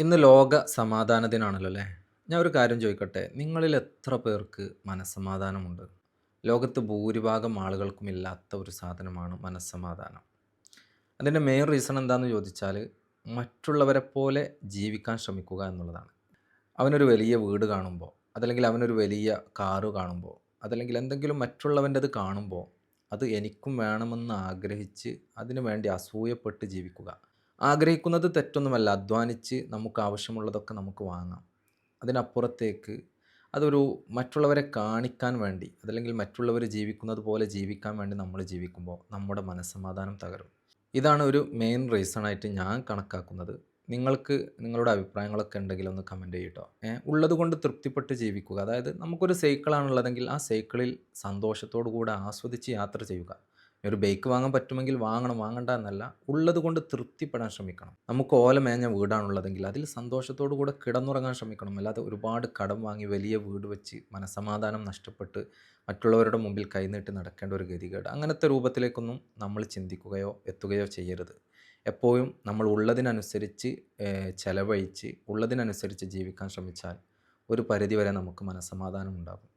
ഇന്ന് ലോക സമാധാന ദിനാണല്ലോ അല്ലേ ഞാൻ ഒരു കാര്യം ചോദിക്കട്ടെ. നിങ്ങളിൽ എത്ര പേർക്ക് മനസ്സമാധാനമുണ്ട്? ലോകത്ത് ഭൂരിഭാഗം ആളുകൾക്കും ഇല്ലാത്ത ഒരു സാധനമാണ് മനസ്സമാധാനം. അതിന്റെ മെയിൻ റീസൺ എന്താണെന്ന് ചോദിച്ചാൽ മറ്റുള്ളവരെ പോലെ ജീവിക്കാൻ ശ്രമിക്കുക എന്നുള്ളതാണ്. അവനൊരു വലിയ വീട് കാണുമ്പോൾ അതല്ലെങ്കിൽ അവനൊരു വലിയ കാറ് കാണുമ്പോൾ അതല്ലെങ്കിൽ എന്തെങ്കിലും മറ്റുള്ളവന്റെത് കാണുമ്പോൾ അത് എനിക്കും വേണമെന്ന് ആഗ്രഹിച്ച് അതിനു വേണ്ടി അസൂയപ്പെട്ട് ജീവിക്കുക. ആഗ്രഹിക്കുന്നത് തെറ്റൊന്നുമല്ല. അധ്വാനിച്ച് നമുക്ക് ആവശ്യമുള്ളതൊക്കെ നമുക്ക് വാങ്ങാം. അതിനപ്പുറത്തേക്ക് അതൊരു മറ്റുള്ളവരെ കാണിക്കാൻ വേണ്ടി അതല്ലെങ്കിൽ മറ്റുള്ളവർ ജീവിക്കുന്നത് പോലെ ജീവിക്കാൻ വേണ്ടി നമ്മൾ ജീവിക്കുമ്പോൾ നമ്മുടെ മനസ്സമാധാനം തകരും. ഇതാണ് ഒരു മെയിൻ റീസൺ ആയിട്ട് ഞാൻ കണക്കാക്കുന്നത്. നിങ്ങൾക്ക് നിങ്ങളുടെ അഭിപ്രായങ്ങളൊക്കെ ഉണ്ടെങ്കിൽ ഒന്ന് കമന്റ് ചെയ്യട്ടോ. ഉള്ളത് കൊണ്ട് തൃപ്തിപ്പെട്ട് ജീവിക്കുക. അതായത് നമുക്കൊരു സൈക്കിളാണുള്ളതെങ്കിൽ ആ സൈക്കിളിൽ സന്തോഷത്തോടു കൂടെ ആസ്വദിച്ച് യാത്ര ചെയ്യുക. ഒരു ബൈക്ക് വാങ്ങാൻ പറ്റുമെങ്കിൽ വാങ്ങണം വാങ്ങണ്ട എന്നല്ല. ഉള്ളത് കൊണ്ട് തൃപ്തിപ്പെടാൻ ശ്രമിക്കണം. നമുക്ക് ഓല മേഞ്ഞ വീടാണുള്ളതെങ്കിൽ അതിൽ സന്തോഷത്തോടു കൂടെ കിടന്നുറങ്ങാൻ ശ്രമിക്കണം. അല്ലാതെ ഒരുപാട് കടം വാങ്ങി വലിയ വീട് വെച്ച് മനസമാധാനം നഷ്ടപ്പെട്ട് മറ്റുള്ളവരുടെ മുമ്പിൽ കൈനീട്ടി നടക്കേണ്ട ഒരു ഗതികേട് അങ്ങനത്തെ രൂപത്തിലേക്കൊന്നും നമ്മൾ ചിന്തിക്കുകയോ എത്തുകയോ ചെയ്യരുത്. എപ്പോഴും നമ്മൾ ഉള്ളതിനനുസരിച്ച് ചെലവഴിച്ച് ഉള്ളതിനനുസരിച്ച് ജീവിക്കാൻ ശ്രമിച്ചാൽ ഒരു പരിധിവരെ നമുക്ക് മനസ്സമാധാനം ഉണ്ടാകും.